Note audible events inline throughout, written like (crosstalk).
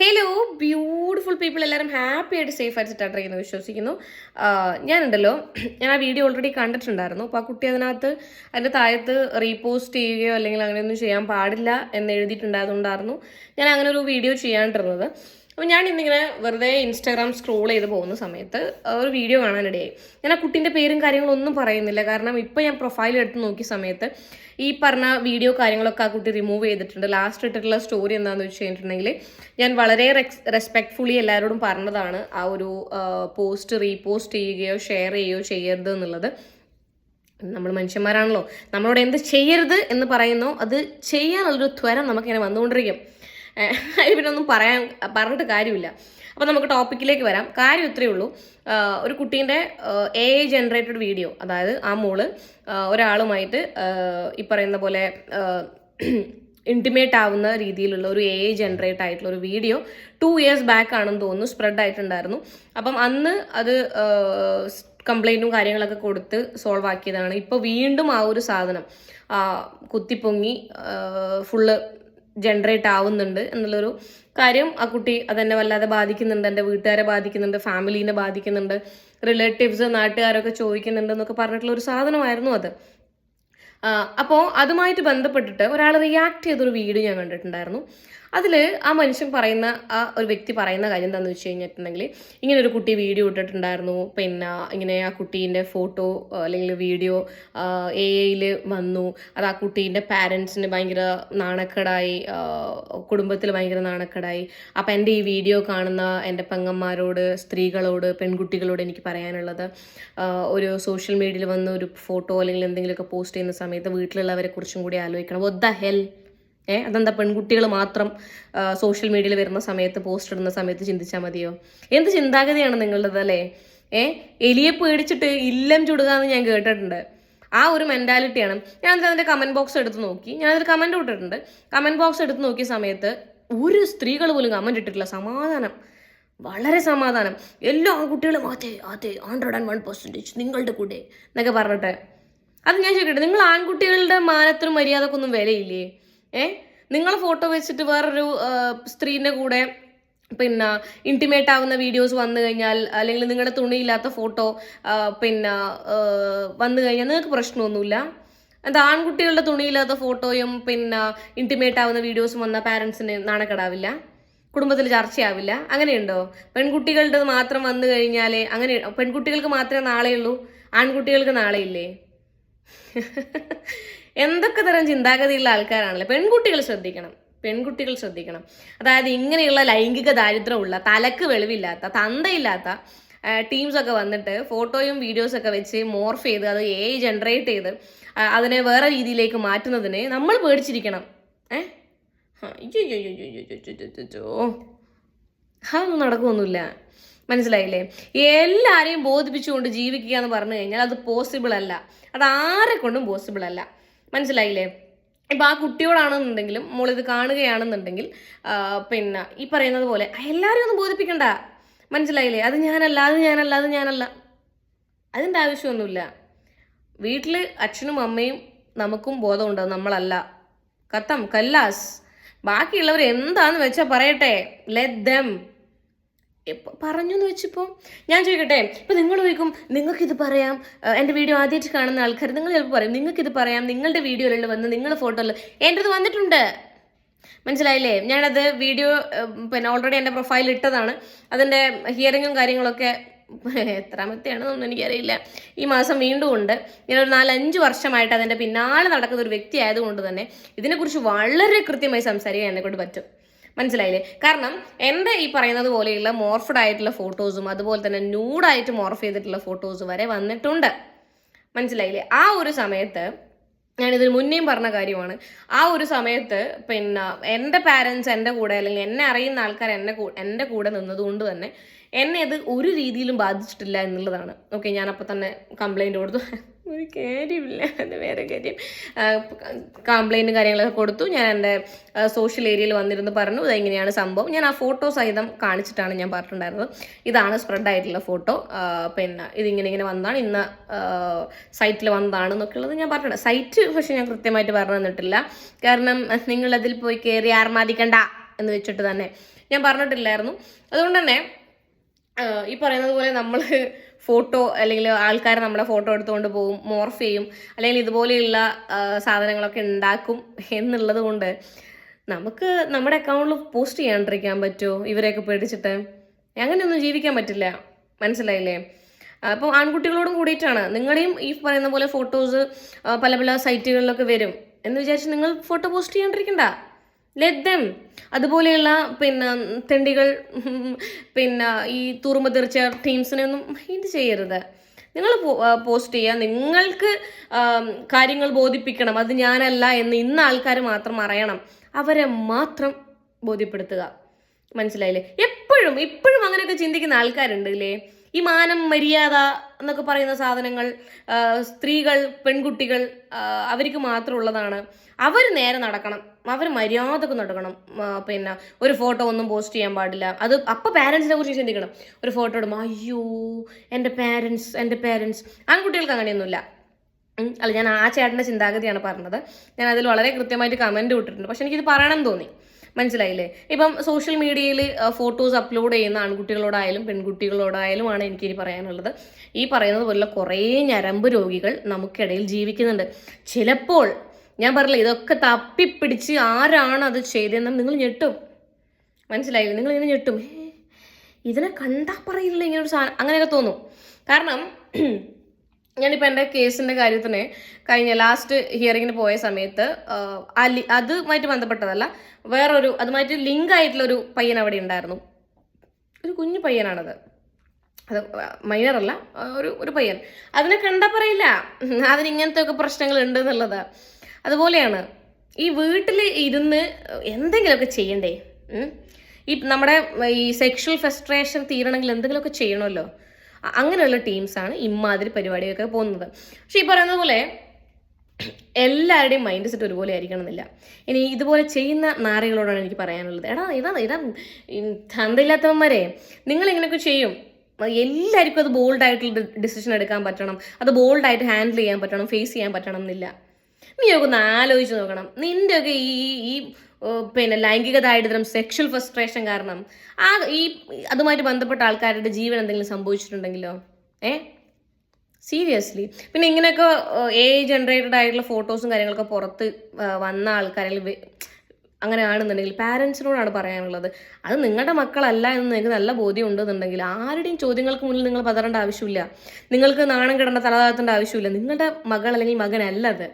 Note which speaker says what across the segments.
Speaker 1: Hello beautiful people എല്ലാവരും happy ആയിട്ട് safe ആയിട്ട് സ്റ്റാർട്ട് വിശ്വസിക്കുന്നു. ഞാനുണ്ടല്ലോ. ഞാൻ ആ വീഡിയോ ഓൾറെഡി കണ്ടിട്ടുണ്ടായിരുന്നു. അപ്പോൾ ആ കുട്ടി അതിനകത്ത് അതിന്റെ താഴത്ത് റീപോസ്റ്റ് ചെയ്യുകയോ അല്ലെങ്കിൽ അങ്ങനെയൊന്നും ചെയ്യാൻ പാടില്ല എന്ന് എഴുതിയിട്ടുണ്ടായതുകൊണ്ടായിരുന്നു ഞാൻ അങ്ങനെ ഒരു വീഡിയോ ചെയ്യാണ്ടിരുന്നത്. അപ്പോൾ ഞാൻ ഇന്നിങ്ങനെ വെറുതെ ഇൻസ്റ്റാഗ്രാം സ്ക്രോൾ ചെയ്ത് പോകുന്ന സമയത്ത് ഒരു വീഡിയോ കാണാനിടയായി. ഞാൻ ആ കുട്ടീന്റെ പേരും കാര്യങ്ങളൊന്നും പറയുന്നില്ല. കാരണം ഇപ്പോൾ ഞാൻ പ്രൊഫൈൽ എടുത്ത് നോക്കിയ സമയത്ത് ഈ പറഞ്ഞ വീഡിയോ കാര്യങ്ങളൊക്കെ ആ കുട്ടി റിമൂവ് ചെയ്തിട്ടുണ്ട്. ലാസ്റ്റ് ഇട്ടിട്ടുള്ള സ്റ്റോറി എന്താണെന്ന് വെച്ച് കഴിഞ്ഞിട്ടുണ്ടെങ്കിൽ ഞാൻ വളരെ റെസ്പെക്ട്ഫുള്ളി എല്ലാവരോടും പറഞ്ഞതാണ്. ആ ഒരു പോസ്റ്റ് റീപോസ്റ്റ് ചെയ്യുകയോ ഷെയർ ചെയ്യുകയോ ചെയ്യരുത് എന്നുള്ളത്. നമ്മൾ മനുഷ്യന്മാരാണല്ലോ. നമ്മളോട് എന്ത് ചെയ്യരുത് എന്ന് പറയുന്നോ അത് ചെയ്യാനുള്ളൊരു ത്വരം നമുക്കിങ്ങനെ വന്നുകൊണ്ടിരിക്കും. അതിൽ പിന്നെ ഒന്നും പറയാൻ പറഞ്ഞിട്ട് കാര്യമില്ല. അപ്പോൾ നമുക്ക് ടോപ്പിക്കിലേക്ക് വരാം. കാര്യം ഇത്രയേ ഉള്ളൂ. ഒരു കുട്ടീന്റെ എ ഐ ജനറേറ്റഡ് വീഡിയോ അതായത് ആ മോൾ ഒരാളുമായിട്ട് ഈ പറയുന്ന പോലെ ഇന്റിമേറ്റ് ആവുന്ന രീതിയിലുള്ള ഒരു എ ഐ ജനറേറ്റ് ആയിട്ടുള്ള ഒരു വീഡിയോ ടു ഇയേഴ്സ് ബാക്ക് ആണെന്ന് തോന്നുന്നു സ്പ്രെഡ് ആയിട്ടുണ്ടായിരുന്നു. അപ്പം അന്ന് അത് കംപ്ലൈന്റും കാര്യങ്ങളൊക്കെ കൊടുത്ത് സോൾവ് ആക്കിയതാണ്. ഇപ്പോൾ വീണ്ടും ആ ഒരു സാധനം കുത്തിപ്പൊങ്ങി ഫുള്ള് ജനറേറ്റ് ആവുന്നുണ്ട് എന്നുള്ളൊരു കാര്യം ആ കുട്ടി അതെന്നെ വല്ലാതെ ബാധിക്കുന്നുണ്ട് എന്റെ വീട്ടുകാരെ ബാധിക്കുന്നുണ്ട് ഫാമിലീനെ ബാധിക്കുന്നുണ്ട് റിലേറ്റീവ്സ് നാട്ടുകാരൊക്കെ ചോദിക്കുന്നുണ്ട് എന്നൊക്കെ പറഞ്ഞിട്ടുള്ള ഒരു സാധനമായിരുന്നു അത്. അപ്പോൾ അതുമായിട്ട് ബന്ധപ്പെട്ടിട്ട് ഒരാൾ റിയാക്ട് ചെയ്തൊരു വീഡിയോ ഞാൻ കണ്ടിട്ടുണ്ടായിരുന്നു. അതിൽ ആ മനുഷ്യൻ പറയുന്ന ആ ഒരു വ്യക്തി പറയുന്ന കാര്യം എന്താണെന്ന് വെച്ച് കഴിഞ്ഞിട്ടുണ്ടെങ്കിൽ ഇങ്ങനെ ഒരു കുട്ടി വീഡിയോ ഇട്ടിട്ടുണ്ടായിരുന്നു. പിന്നെ ഇങ്ങനെ ആ കുട്ടീന്റെ ഫോട്ടോ അല്ലെങ്കിൽ വീഡിയോ എ ഐയിൽ വന്നു. അത് ആ കുട്ടീന്റെ പാരൻസിന് ഭയങ്കര നാണക്കേടായി കുടുംബത്തിൽ ഭയങ്കര നാണക്കേടായി. അപ്പം എന്റെ ഈ വീഡിയോ കാണുന്ന എന്റെ പെങ്ങന്മാരോട് സ്ത്രീകളോട് പെൺകുട്ടികളോട് എനിക്ക് പറയാനുള്ളത് ഒരു സോഷ്യൽ മീഡിയയിൽ വന്ന് ഒരു ഫോട്ടോ അല്ലെങ്കിൽ എന്തെങ്കിലുമൊക്കെ പോസ്റ്റ് ചെയ്യുന്ന സമയത്ത് വീട്ടിലുള്ളവരെ കുറിച്ചും കൂടി ആലോചിക്കണം. The ഹെൽ ഏ അതെന്താ പെൺകുട്ടികൾ മാത്രം സോഷ്യൽ മീഡിയയിൽ വരുന്ന സമയത്ത് പോസ്റ്റ് ഇടുന്ന സമയത്ത് ചിന്തിച്ചാൽ മതിയോ? എന്ത് ചിന്താഗതിയാണ് നിങ്ങളുടേത് അല്ലേ? ഏ എലിയെ പേടിച്ചിട്ട് ഇല്ലം ചുടുക എന്ന് ഞാൻ കേട്ടിട്ടുണ്ട്. ആ ഒരു മെന്റാലിറ്റിയാണ് ഞാൻ അതിന്റെ കമന്റ് ബോക്സ് എടുത്ത് നോക്കി. ഞാനതിൽ കമന്റ് ഇട്ടിട്ടുണ്ട്. കമന്റ് ബോക്സ് എടുത്ത് നോക്കിയ സമയത്ത് ഒരു സ്ത്രീകൾ പോലും കമന്റ് ഇട്ടിട്ടില്ല. സമാധാനം. വളരെ സമാധാനം. എല്ലാ ആൺകുട്ടികളും അതെ അതെ ഹൺഡ്രഡ് ആൻഡ് വൺ പെർസെന്റേജ് നിങ്ങളുടെ കൂടെ എന്നൊക്കെ പറഞ്ഞിട്ട്. അത് ഞാൻ ചോദിക്കട്ടെ നിങ്ങൾ ആൺകുട്ടികളുടെ മാനത്തിനും മര്യാദക്കൊന്നും വിലയില്ലേ? ഏ? നിങ്ങളെ ഫോട്ടോ വെച്ചിട്ട് വേറൊരു സ്ത്രീന്റെ കൂടെ പിന്നെ ഇന്റിമേറ്റ് ആവുന്ന വീഡിയോസ് വന്നു കഴിഞ്ഞാൽ അല്ലെങ്കിൽ നിങ്ങളുടെ തുണിയില്ലാത്ത ഫോട്ടോ പിന്നെ വന്നു കഴിഞ്ഞാൽ നിങ്ങൾക്ക് പ്രശ്നമൊന്നുമില്ല. എന്താ ആൺകുട്ടികളുടെ തുണിയില്ലാത്ത ഫോട്ടോയും പിന്നെ ഇന്റിമേറ്റ് ആവുന്ന വീഡിയോസും വന്ന പാരൻസിന് നാണക്കെടാവില്ല. കുടുംബത്തിൽ ചർച്ചയാവില്ല. അങ്ങനെയുണ്ടോ? പെൺകുട്ടികളുടെ മാത്രം വന്നു കഴിഞ്ഞാലേ അങ്ങനെ പെൺകുട്ടികൾക്ക് മാത്രമേ നാളെയുള്ളൂ ആൺകുട്ടികൾക്ക് നാളെയില്ലേ? (laughs) എന്തൊക്കെ തരം ചിന്താഗതിയുള്ള ആൾക്കാരാണല്ലോ? പെൺകുട്ടികൾ ശ്രദ്ധിക്കണം. പെൺകുട്ടികൾ ശ്രദ്ധിക്കണം. അതായത് ഇങ്ങനെയുള്ള ലൈംഗിക ദാരിദ്ര്യമുള്ള തലക്ക് വെളിവില്ലാത്ത തന്തയില്ലാത്ത ടീംസ് ഒക്കെ വന്നിട്ട് ഫോട്ടോയും വീഡിയോസ് ഒക്കെ വെച്ച് മോർഫ് ചെയ്ത് അത് എ ജനറേറ്റ് ചെയ്ത് അതിനെ വേറെ രീതിയിലേക്ക് മാറ്റുന്നതിന് നമ്മൾ പേടിച്ചിരിക്കണം. ഏഹ് അതൊന്നും നടക്കുമൊന്നുമില്ല മനസ്സിലായില്ലേ? എല്ലാരെയും ബോധിപ്പിച്ചുകൊണ്ട് ജീവിക്കുക എന്ന് പറഞ്ഞു കഴിഞ്ഞാൽ അത് പോസിബിൾ അല്ല. അത് ആരെ കൊണ്ടും പോസിബിൾ അല്ല. മനസ്സിലായില്ലേ? ഇപ്പൊ ആ കുട്ടിയോടാണെന്നുണ്ടെങ്കിലും മോളിത് കാണുകയാണെന്നുണ്ടെങ്കിൽ പിന്നെ ഈ പറയുന്നത് പോലെ എല്ലാവരും ഒന്ന് ബോധിപ്പിക്കണ്ട. മനസ്സിലായില്ലേ? അത് ഞാനല്ല അത് ഞാനല്ല അത് ഞാനല്ല. അതിന്റെ ആവശ്യമൊന്നുമില്ല. വീട്ടിൽ അച്ഛനും അമ്മയും നമുക്കും ബോധമുണ്ട് നമ്മളല്ല. കത്തം കല്ലാസ്. ബാക്കിയുള്ളവർ എന്താന്ന് വെച്ചാൽ പറയട്ടെ. ലെറ്റ് ദം പറഞ്ഞു എന്ന് വെച്ചിപ്പോൾ ഞാൻ ചോദിക്കട്ടെ ഇപ്പം നിങ്ങൾ ചോദിക്കും നിങ്ങൾക്കിത് പറയാം? എന്റെ വീഡിയോ ആദ്യമായിട്ട് കാണുന്ന ആൾക്കാർ നിങ്ങൾ ചിലപ്പോൾ പറയും നിങ്ങൾക്കിത് പറയാം നിങ്ങളുടെ വീഡിയോയിലുള്ള വന്ന് നിങ്ങളുടെ ഫോട്ടോയിൽ എന്റെത് വന്നിട്ടുണ്ട്. മനസ്സിലായില്ലേ? ഞാനത് വീഡിയോ പിന്നെ ഓൾറെഡി എന്റെ പ്രൊഫൈൽ ഇട്ടതാണ്. അതിന്റെ ഹിയറിങ്ങും കാര്യങ്ങളൊക്കെ എത്രാമത്തെയാണെന്നൊന്നും എനിക്കറിയില്ല. ഈ മാസം വീണ്ടും ഉണ്ട് ഞാനൊരു നാലഞ്ച് വർഷമായിട്ട് അതിന്റെ പിന്നാലെ നടക്കുന്ന ഒരു വ്യക്തി ആയതുകൊണ്ട് തന്നെ ഇതിനെക്കുറിച്ച് വളരെ കൃത്യമായി സംസാരിക്കാൻ എന്നെക്കൊണ്ട് പറ്റും. മനസ്സിലായില്ലേ? കാരണം എന്റെ ഈ പറയുന്നത് പോലെയുള്ള മോർഫഡ് ആയിട്ടുള്ള ഫോട്ടോസും അതുപോലെ തന്നെ ന്യൂഡായിട്ട് മോർഫ് ചെയ്തിട്ടുള്ള ഫോട്ടോസ് വരെ വന്നിട്ടുണ്ട്. മനസ്സിലായില്ലേ? ആ ഒരു സമയത്ത് ഞാനിതിന് മുന്നേയും പറഞ്ഞ കാര്യമാണ്. ആ ഒരു സമയത്ത് പിന്നെ എന്റെ പാരൻസ് എന്റെ കൂടെ അല്ലെങ്കിൽ എന്നെ അറിയുന്ന ആൾക്കാർ എന്നെ എന്റെ കൂടെ നിന്നതുകൊണ്ട് തന്നെ എന്നെ അത് ഒരു രീതിയിലും ബാധിച്ചിട്ടില്ല എന്നുള്ളതാണ്. ഓക്കെ ഞാനപ്പോൾ തന്നെ കംപ്ലൈന്റ് കൊടുത്തു. ഒരു കാര്യമില്ല. അത് വേറെ കാര്യം. കംപ്ലൈന്റും കാര്യങ്ങളൊക്കെ കൊടുത്തു. ഞാൻ എന്റെ സോഷ്യൽ ഏരിയയിൽ വന്നിരുന്ന് പറഞ്ഞു ഇതെങ്ങനെയാണ് സംഭവം. ഞാൻ ആ ഫോട്ടോ സഹിതം കാണിച്ചിട്ടാണ് ഞാൻ പറഞ്ഞിട്ടുണ്ടായിരുന്നത്. ഇതാണ് സ്പ്രെഡ് ആയിട്ടുള്ള ഫോട്ടോ പിന്നെ ഇതിങ്ങനെ ഇങ്ങനെ വന്നതാണ്. ഇന്ന സൈറ്റിൽ വന്നതാണ് എന്നൊക്കെ ഉള്ളത് ഞാൻ പറഞ്ഞിട്ടുണ്ട്. സൈറ്റ് പക്ഷെ ഞാൻ കൃത്യമായിട്ട് പറഞ്ഞു തന്നിട്ടില്ല. കാരണം നിങ്ങളതിൽ പോയി കയറി ആർമാദിക്കണ്ട എന്ന് വെച്ചിട്ട് തന്നെ ഞാൻ പറഞ്ഞിട്ടില്ലായിരുന്നു. അതുകൊണ്ട് തന്നെ ഈ പറയുന്നത് പോലെ നമ്മൾ ഫോട്ടോ അല്ലെങ്കിൽ ആൾക്കാർ നമ്മുടെ ഫോട്ടോ എടുത്തുകൊണ്ട് പോകും മോർഫ് ചെയ്യും അല്ലെങ്കിൽ ഇതുപോലെയുള്ള സാധനങ്ങളൊക്കെ ഉണ്ടാക്കും എന്നുള്ളത് കൊണ്ട് നമുക്ക് നമ്മുടെ അക്കൗണ്ടിൽ പോസ്റ്റ് ചെയ്യാണ്ടിരിക്കാൻ പറ്റുമോ? ഇവരെയൊക്കെ പേടിച്ചിട്ട്. അങ്ങനെയൊന്നും ജീവിക്കാൻ പറ്റില്ല. മനസ്സിലായില്ലേ? അപ്പോൾ ആൺകുട്ടികളോടും കൂടിയിട്ടാണ്. നിങ്ങളുടെയും ഈ പറയുന്ന പോലെ ഫോട്ടോസ് പല പല സൈറ്റുകളിലൊക്കെ വരും എന്ന് വിചാരിച്ച് നിങ്ങൾ ഫോട്ടോ പോസ്റ്റ് ചെയ്യാണ്ടിരിക്കണ്ട. ലെറ്റ് ദം അതുപോലെയുള്ള പിന്നെ തെണ്ടികൾ പിന്നെ ഈ തുറുമ്പ് തീർച്ച ടീംസിനെ ഒന്നും ഇത് ചെയ്യരുത്. നിങ്ങൾ പോസ്റ്റ് ചെയ്യുക. നിങ്ങൾക്ക് കാര്യങ്ങൾ ബോധിപ്പിക്കണം. അത് ഞാനല്ല എന്ന് ഇന്ന ആൾക്കാർ മാത്രം അറിയണം. അവരെ മാത്രം ബോധ്യപ്പെടുത്തുക. മനസ്സിലായില്ലേ? എപ്പോഴും ഇപ്പോഴും അങ്ങനെയൊക്കെ ചിന്തിക്കുന്ന ആൾക്കാരുണ്ട് ഇല്ലേ ഈ മാനം മര്യാദ എന്നൊക്കെ പറയുന്ന സാധനങ്ങൾ സ്ത്രീകൾ പെൺകുട്ടികൾ അവർക്ക് മാത്രമുള്ളതാണ്. അവർ നേരെ നടക്കണം. അവർ മര്യാദയ്ക്ക് നടക്കണം. പിന്നെ ഒരു ഫോട്ടോ ഒന്നും പോസ്റ്റ് ചെയ്യാൻ പാടില്ല. അത് അപ്പം പാരൻസിനെ കുറിച്ച് ചിന്തിക്കണം. ഒരു ഫോട്ടോ ഇടുമ്പോൾ അയ്യോ എന്റെ പാരൻസ് എന്റെ പാരൻസ് ആൺകുട്ടികൾക്ക് അങ്ങനെയൊന്നുമില്ല. അല്ല ഞാൻ ആ ചേട്ടന്റെ ചിന്താഗതിയാണ് പറഞ്ഞത്. ഞാൻ അതിൽ വളരെ കൃത്യമായിട്ട് കമന്റ് വിട്ടിട്ടുണ്ട് പക്ഷെ എനിക്കിത് പറയണം തോന്നി. മനസ്സിലായില്ലേ? ഇപ്പം സോഷ്യൽ മീഡിയയിൽ ഫോട്ടോസ് അപ്ലോഡ് ചെയ്യുന്ന ആൺകുട്ടികളോടായാലും പെൺകുട്ടികളോടായാലും ആണ് എനിക്കിനി പറയാനുള്ളത്. ഈ പറയുന്നത് പോലുള്ള കുറേ ഞരമ്പ് രോഗികൾ നമുക്കിടയിൽ ജീവിക്കുന്നുണ്ട്. ചിലപ്പോൾ ഞാൻ പറയില്ല ഇതൊക്കെ തപ്പിപ്പിടിച്ച് ആരാണ് അത് ചെയ്തതെന്ന് നിങ്ങൾ ഞെട്ടും. മനസ്സിലായില്ലേ? നിങ്ങൾ ഇങ്ങനെ ഞെട്ടും. ഇതിനെ കണ്ടാ പറയില്ല ഇങ്ങനെ ഒരു സാധനം അങ്ങനെയൊക്കെ തോന്നും. കാരണം ഞാനിപ്പോൾ എന്റെ കേസിന്റെ കാര്യത്തിന് കഴിഞ്ഞ ലാസ്റ്റ് ഹിയറിങ്ങിന് പോയ സമയത്ത് ആ അതുമായിട്ട് ബന്ധപ്പെട്ടതല്ല വേറൊരു അതുമായിട്ട് ലിങ്ക് ആയിട്ടുള്ളൊരു പയ്യൻ അവിടെ ഉണ്ടായിരുന്നു. ഒരു കുഞ്ഞു പയ്യനാണത്. അത് മൈനറല്ല ഒരു ഒരു പയ്യൻ. അതിനെ കണ്ടാ പറയില്ല. ഉം, അതിന് ഇങ്ങനത്തെ ഒക്കെ പ്രശ്നങ്ങൾ ഉണ്ട് എന്നുള്ളത്. അതുപോലെയാണ് ഈ വീട്ടിൽ ഇരുന്ന് എന്തെങ്കിലുമൊക്കെ ചെയ്യണ്ടേ? ഈ നമ്മുടെ ഈ സെക്ഷൽ ഫെസ്ട്രേഷൻ തീരണമെങ്കിൽ എന്തെങ്കിലുമൊക്കെ ചെയ്യണമല്ലോ. അങ്ങനെയുള്ള ടീംസാണ് ഇമാതിരി പരിപാടിയൊക്കെ പോകുന്നത്. പക്ഷെ ഈ പറയുന്നത് പോലെ എല്ലാവരുടെയും മൈൻഡ് സെറ്റ് ഒരുപോലെ ആയിരിക്കണം എന്നില്ല ഇനി ഇതുപോലെ ചെയ്യുന്ന നാരകളോടാണ് എനിക്ക് പറയാനുള്ളത്. എടാ ഇതാ ഇതാ തന്തയില്ലാത്തവന്മാരെ നിങ്ങൾ ഇങ്ങനെയൊക്കെ ചെയ്യും. എല്ലാവർക്കും അത് ബോൾഡായിട്ടുള്ള ഡിസിഷൻ എടുക്കാൻ പറ്റണം. അത് ബോൾഡായിട്ട് ഹാൻഡിൽ ചെയ്യാൻ പറ്റണം ഫേസ് ചെയ്യാൻ പറ്റണം എന്നില്ല. നീ ഒക്കെ ഒന്ന് ആലോചിച്ച് നോക്കണം. നിന്റെയൊക്കെ ഈ ഈ പിന്നെ ലൈംഗിക ദാരിദ്ര്യം സെക്ഷൽ ഫ്രസ്ട്രേഷൻ കാരണം ആ ഈ അതുമായിട്ട് ബന്ധപ്പെട്ട ആൾക്കാരുടെ ജീവൻ എന്തെങ്കിലും സംഭവിച്ചിട്ടുണ്ടെങ്കിലോ? ഏ? സീരിയസ്ലി പിന്നെ ഇങ്ങനെയൊക്കെ എ ജനറേറ്റഡ് ആയിട്ടുള്ള ഫോട്ടോസും കാര്യങ്ങളൊക്കെ പുറത്ത് വന്ന ആൾക്കാരിൽ അങ്ങനെ ആണെന്നുണ്ടെങ്കിൽ പാരൻസിനോടാണ് പറയാനുള്ളത്. അത് നിങ്ങളുടെ മക്കളല്ല എന്ന് നിങ്ങൾക്ക് നല്ല ബോധ്യം ഉണ്ടെന്നുണ്ടെങ്കിൽ ആരുടെയും ചോദ്യങ്ങൾക്ക് മുന്നിൽ നിങ്ങൾ പതറേണ്ട ആവശ്യമില്ല. നിങ്ങൾക്ക് നാണം കിടേണ്ട തലതാഴ്ത്തേണ്ട ആവശ്യമില്ല. നിങ്ങളുടെ മകൾ അല്ലെങ്കിൽ മകനല്ല അത്.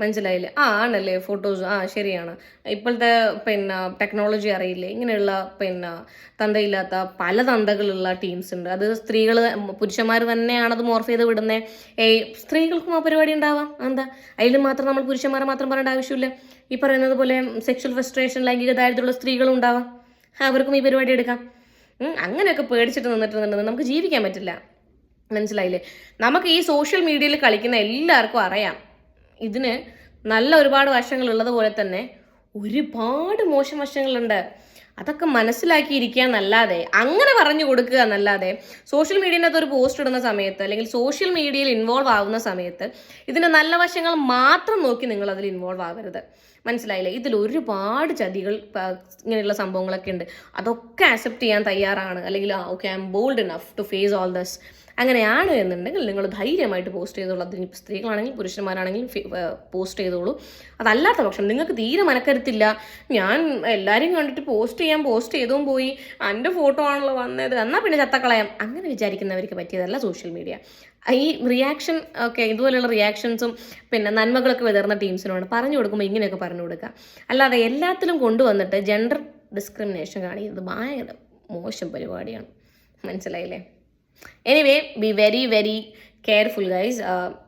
Speaker 1: മനസ്സിലായില്ലേ? ആ ആണല്ലേ ഫോട്ടോസ് ആ ശരിയാണ്. ഇപ്പോഴത്തെ പിന്നെ ടെക്നോളജി അറിയില്ലേ? ഇങ്ങനെയുള്ള പിന്നെ തന്തയില്ലാത്ത പല തന്തകളുള്ള ടീംസ് ഉണ്ട്. അത് സ്ത്രീകൾ പുരുഷന്മാർ തന്നെയാണ് അത് മോർഫ് ചെയ്ത് വിടുന്നത് ഏയ് സ്ത്രീകൾക്കും ആ പരിപാടി ഉണ്ടാവാം. എന്താ അതിൽ മാത്രം നമ്മൾ പുരുഷന്മാരെ മാത്രം പറയേണ്ട ആവശ്യമില്ല. ഈ പറയുന്നത് പോലെ സെക്ഷൽ ഫ്രസ്ട്രേഷൻ ലൈംഗിക ദാരിദ്ര്യമുള്ള സ്ത്രീകളും ഉണ്ടാവാം. അവർക്കും ഈ പരിപാടി എടുക്കാം. അങ്ങനെയൊക്കെ പേടിച്ചിട്ട് നിന്നിട്ടുണ്ടെന്ന് നമുക്ക് ജീവിക്കാൻ പറ്റില്ല. മനസ്സിലായില്ലേ? നമുക്ക് ഈ സോഷ്യൽ മീഡിയയിൽ കളിക്കുന്ന എല്ലാവർക്കും അറിയാം. ഇതിന് നല്ല ഒരുപാട് വശങ്ങൾ ഉള്ളതുപോലെ തന്നെ ഒരുപാട് മോശം വശങ്ങളുണ്ട്. അതൊക്കെ മനസ്സിലാക്കിയിരിക്കുക എന്നല്ലാതെ അങ്ങനെ പറഞ്ഞു കൊടുക്കുക എന്നല്ലാതെ സോഷ്യൽ മീഡിയനകത്ത് ഒരു പോസ്റ്റ് ഇടുന്ന സമയത്ത് അല്ലെങ്കിൽ സോഷ്യൽ മീഡിയയിൽ ഇൻവോൾവ് ആവുന്ന സമയത്ത് ഇതിന്റെ നല്ല വശങ്ങൾ മാത്രം നോക്കി നിങ്ങൾ അതിൽ ഇൻവോൾവ് ആവരുത്. മനസ്സിലായില്ലേ? ഇതിൽ ഒരുപാട് ചതികൾ ഇങ്ങനെയുള്ള സംഭവങ്ങളൊക്കെ ഉണ്ട്. അതൊക്കെ അക്സെപ്റ്റ് ചെയ്യാൻ തയ്യാറാണ്. അല്ലെങ്കിൽ okay I'm bold enough to face all this അങ്ങനെയാണ് എന്നുണ്ടെങ്കിൽ നിങ്ങൾ ധൈര്യമായിട്ട് പോസ്റ്റ് ചെയ്തോളൂ. അതിന് സ്ത്രീകളാണെങ്കിലും പുരുഷന്മാരാണെങ്കിലും പോസ്റ്റ് ചെയ്തോളൂ. അതല്ലാത്ത പക്ഷം നിങ്ങൾക്ക് തീരെ മനക്കരുത്തില്ല. ഞാൻ എല്ലാവരെയും കണ്ടിട്ട് പോസ്റ്റ് ചെയ്യാൻ പോസ്റ്റ് ചെയ്തും പോയി. എന്റെ ഫോട്ടോ ആണല്ലോ വന്നത്. എന്നാൽ പിന്നെ ചത്തക്കളയാം? അങ്ങനെ വിചാരിക്കുന്നവർക്ക് പറ്റിയതല്ല സോഷ്യൽ മീഡിയ ഈ റിയാക്ഷൻ ഒക്കെ ഇതുപോലെയുള്ള റിയാക്ഷൻസും പിന്നെ നന്മകളൊക്കെ വിതർന്ന ടീംസിനോട് പറഞ്ഞു കൊടുക്കുമ്പോൾ ഇങ്ങനെയൊക്കെ പറഞ്ഞു കൊടുക്കുക. അല്ലാതെ എല്ലാത്തിലും കൊണ്ടുവന്നിട്ട് ജെൻഡർ ഡിസ്ക്രിമിനേഷൻ കാണിക്കുന്നത് ഭയങ്കര മോശം പരിപാടിയാണ്. മനസ്സിലായില്ലേ? Anyway be very very careful guys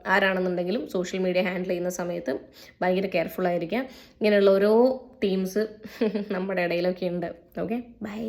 Speaker 1: ആരാണെന്നുണ്ടെങ്കിലും social media handle ചെയ്യുന്ന സമയത്ത് ഭയങ്കര കെയർഫുൾ ആയിരിക്കുക ഇങ്ങനെയുള്ള ഓരോ ടീംസ് (laughs) നമ്മുടെ ഇടയിലൊക്കെ ഉണ്ട്. Okay bye